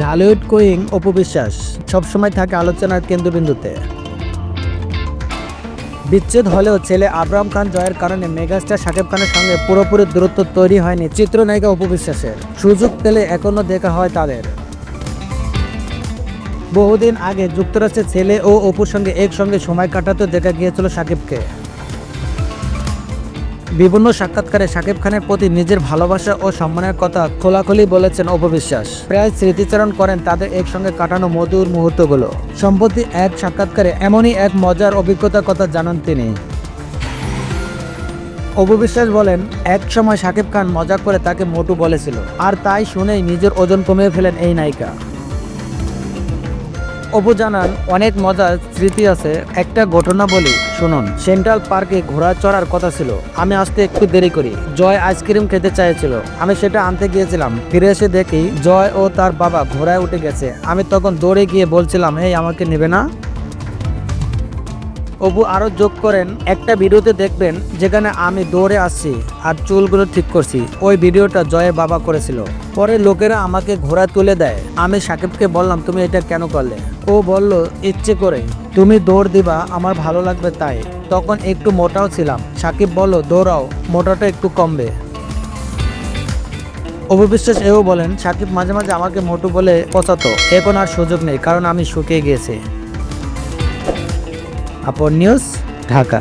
Dhallywood cooing Apu Biswas সবসময় থাকে আলোচনার কেন্দ্রবিন্দুতে। বিচ্ছেদ হলেও ছেলে আবরাম খান জয়ের কারণে মেগাস্টার শাকিব খানের সঙ্গে পুরোপুরি দূরত্ব তৈরি হয়নি চিত্রনায়িকা অপু বিশ্বাসের সুযোগ পেলে এখনও দেখা হয় তাদের। বহুদিন আগে যুক্তরাষ্ট্রের ছেলে ও অপুর সঙ্গে একসঙ্গে সময় কাটাতে দেখা গিয়েছিল শাকিবকে। বিভিন্ন সাক্ষাৎকারে শাকিব খানের প্রতি নিজের ভালোবাসা ও সম্মানের কথা খোলাখুলি বলেছেন অপবিশ্বাস প্রায় স্মৃতিচারণ করেন তাদের একসঙ্গে কাটানো মধুর মুহূর্তগুলো। সম্প্রতি এক সাক্ষাৎকারে এমনই এক মজার অভিজ্ঞতার কথা জানান তিনি। অপবিশ্বাস বলেন, এক সময় শাকিব খান মজা করে তাকে মোটু বলেছিল, আর তাই শুনেই নিজের ওজন কমিয়ে ফেলেন এই নায়িকা। অপু জানান অনেক মজার স্মৃতি আছে। একটা ঘটনা বলি, শুনুন। সেন্ট্রাল পার্কে ঘোড়া চড়ার কথা ছিল। আমি আসতে একটু দেরি করি। জয় আইসক্রিম খেতে চাইছিল। আমি সেটা আনতে গিয়েছিলাম। ফিরে এসে দেখি জয় ও তার বাবা ঘোড়ায় উঠে গেছে। আমি তখন দৌড়ে গিয়ে বলছিলাম, এই, আমাকে নেবে না? অপু আরও যোগ করেন, একটা ভিডিওতে দেখবেন যেখানে আমি দৌড়ে আসছি আর চুলগুলো ঠিক করছি। ওই ভিডিওটা জয়ের বাবা করেছিল। পরে লোকেরা আমাকে ঘোড়া তুলে দেয়। আমি সাকিবকে বললাম, তুমি এটা কেন করলে? ও বলল, ইচ্ছে করে। তুমি দৌড় দিবা, আমার ভালো লাগবে তাই। তখন একটু মোটাও ছিলাম। সাকিব বলল, দৌড়াও, মোটাটা একটু কমবে। অপবিশ্বাস এও বলেন, সাকিব মাঝে মাঝে আমাকে মোটু বলে পচাতো। এখন আর সুযোগ নেই, কারণ আমি শুকিয়ে গিয়েছি। আপন নিউজ ঢাকা।